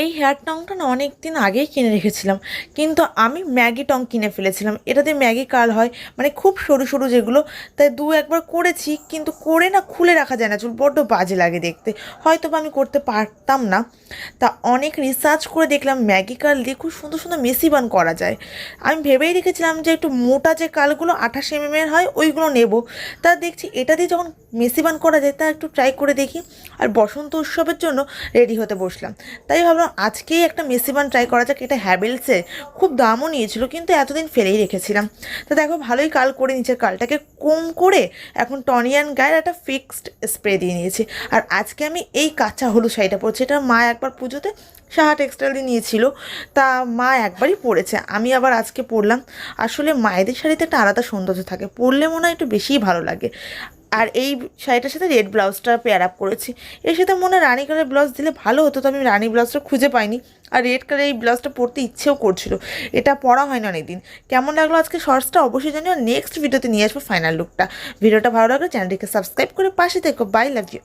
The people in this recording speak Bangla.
এই হেয়ার টংটা না অনেক দিন আগেই কিনে রেখেছিলাম। কিন্তু আমি ম্যাগি টং কিনে ফেলেছিলাম। এটাতে ম্যাগি কাল হয় মানে খুব সরু সরু যেগুলো, তাই দু একবার করেছি, কিন্তু করে না খুলে রাখা যায় না। চুল বড্ড বাজে লাগে দেখতে। হয়তো বা আমি করতে পারতাম না। তা অনেক রিসার্চ করে দেখলাম ম্যাগি কাল দিয়ে খুব সুন্দর সুন্দর মেসি বান করা যায়। আমি ভেবেই রেখেছিলাম যে একটু মোটা যে কালগুলো আঠাশ এম এর হয়, ওইগুলো নেব। তা দেখছি এটা দিয়ে যখন মেসি বান করা যায়, তা একটু ট্রাই করে দেখি। আর বসন্ত উৎসবের জন্য রেডি হতে বসলাম। তাই ভাবলাম আজকেই একটা মেসি বান ট্রাই করা যাক, এটা হ্যাভেলসের খুব দামও নিয়েছিল, কিন্তু এতদিন ফেলেই রেখেছিলাম। তো দেখো, ভালোই কাল করে নিচের কালটাকে কম করে এখন টনিয়ান গায়ের একটা ফিক্সড স্প্রে দিয়ে নিয়েছি। আর আজকে আমি এই কাঁচা হলুদ শাড়িটা পরছি, এটা মা একবার পুজোতে সাহা টেক্সটাইল দিয়ে নিয়েছিল, তা মা একবারই পরেছে, আমি আবার আজকে পরলাম। আসলে মায়েদের শাড়িতে একটা আলাদা সৌন্দর্য থাকে, পরলে মনে হয় একটু বেশিই ভালো লাগে। আর এই শাড়িটার সাথে রেড ব্লাউজটা পেয়ার আপ করেছি। এর সাথে মনে হয় রানী কালার ব্লাউজ দিলে ভালো হতো, তো আমি রানি ব্লাউজটা খুঁজে পাইনি। আর রেড কালার এই ব্লাউজটা পরতে ইচ্ছেও করছিল। এটা পরা হয় না অনেকদিন। কেমন লাগল আজকে শর্টসটা অবশ্যই জানিও। নেক্সট ভিডিওতে নিয়ে আসব ফাইনাল লুকটা ভিডিওটা ভালো লাগলে চ্যানেলটিকে সাবস্ক্রাইব করে পাশে দেখো বাই লাভ ইউ